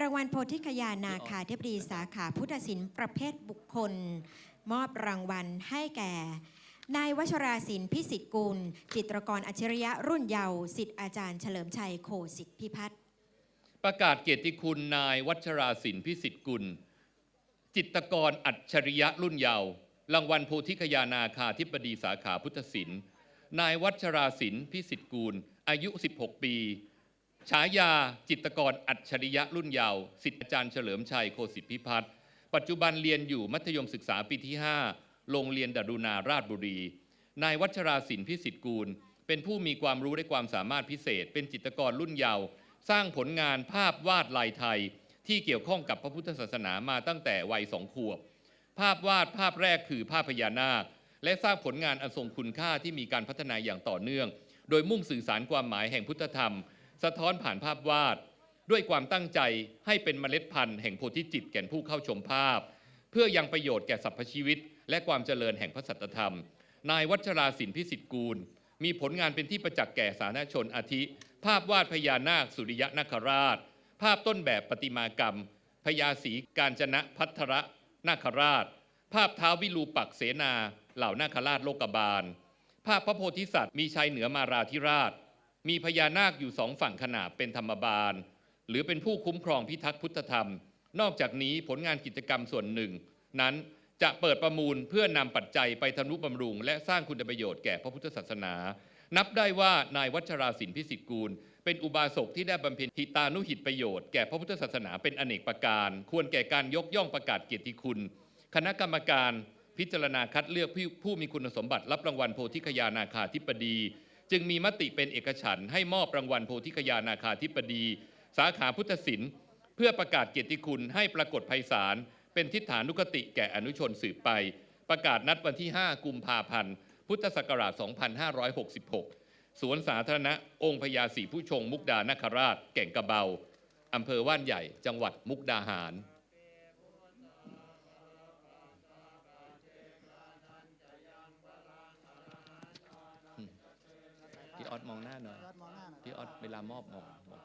รางวัลโพธิคยานาคาธิบดีสาขาพุทธศิลป์ประเภทบุคคล มอบรางวัลให้แก่ นายวชราศิลป์พิสิทธิ์กุล จิตรกรอัจฉริยะรุ่นเยาว์สิทธิ์อาจารย์เฉลิมชัยโคสิทธิพิพัฒน์ประกาศเกียรติคุณนายวัชราศิลป์พิสิทธิ์กุล จิตรกรอัจฉริยะรุ่นเยาว์รางวัลโพธิคยานาคาธิบดีสาขาพุทธศิลป์นายวัชราศิลป์พิสิทธิ์กุลอายุ 16 ปี ฉายาจิตกรอัจฉริยะรุ่นยาวสิทธิอาจารย์เฉลิมชัยโคสิทธิพิพัฒน์ปัจจุบันเรียนอยู่มัธยมศึกษาปีที่ 5 โรงเรียนดารุณาราชบุรี นายวัชราศิลป์พิสิทธิ์กูล เป็นผู้มีความรู้และความสามารถพิเศษ เป็นจิตกรรุ่นเยาว์สร้างผลงานภาพวาดลายไทย ที่เกี่ยวข้องกับพระพุทธศาสนามาตั้งแต่วัยสองขวบ ภาพวาดภาพแรกคือภาพพญานาค และสร้างผลงานอันทรงคุณค่าที่มีการพัฒนาอย่างต่อเนื่อง โดยมุ่งสื่อสารความหมายแห่งพุทธธรรม สะท้อนผ่านภาพวาด ด้วยความตั้งใจให้เป็นเมล็ดพันธุ์แห่งโพธิจิตแก่ผู้เข้าชมภาพ เพื่อยังประโยชน์แก่สรรพชีวิต และความเจริญแห่งพระสัตธรรม นายวัชราศิลป์พิสิทธิ์กูล มีผลงานเป็นที่ประจักษ์แก่สาธารณชนอาทิ ภาพวาดพญานาคสุริยนาคราช ภาพต้นแบบประติมากรรมพญาศรีการจนะพัทรนาคราช ภาพท้าววิรูปักษ์เสนา เหล่านาคราชโลกบาล ภาพพระโพธิสัตว์มีชัยเหนือมาราธิราช มีพญานาคอยู่สองฝั่งขนาบเป็นธรรมบาล หรือเป็นผู้คุ้มครองพิทักษ์พุทธธรรม นอกจากนี้ผลงานกิจกรรมส่วนหนึ่ง นั้นจะเปิดประมูลเพื่อนำปัจจัยไปทำนุบำรุง และสร้างคุณประโยชน์แก่พระพุทธศาสนา นับได้ว่านายวัชราศิลป์พิสิทธิกูล เป็นอุบาสกที่ได้บำเพ็ญหิตานุหิตประโยชน์แก่พระพุทธศาสนาเป็นอเนกประการ ควรแก่การยกย่องประกาศเกียรติคุณ คณะกรรมการพิจารณาคัดเลือกผู้มีคุณสมบัติรับรางวัลโพธิคยานาคาธิบดี จึงมีมติเป็นเอกฉันท์ให้มอบรางวัลโพธิคยานาคาธิบดี สาขาพุทธศิลป์เพื่อประกาศเกียรติคุณให้ปรากฏไพศาลเป็นทิฏฐานุกติแก่อนุชนสืบไป ประกาศนัดวันที่ 5 กุมภาพันธ์ พุทธศักราช 2566 สวนสาธารณะองค์พญาศรีผู้ชงมุกดานคราช แก่งกระเบาอำเภอว่านใหญ่จังหวัดมุกดาหาร มองหน้าหน่อย พี่ออสเวลามอบมองมอง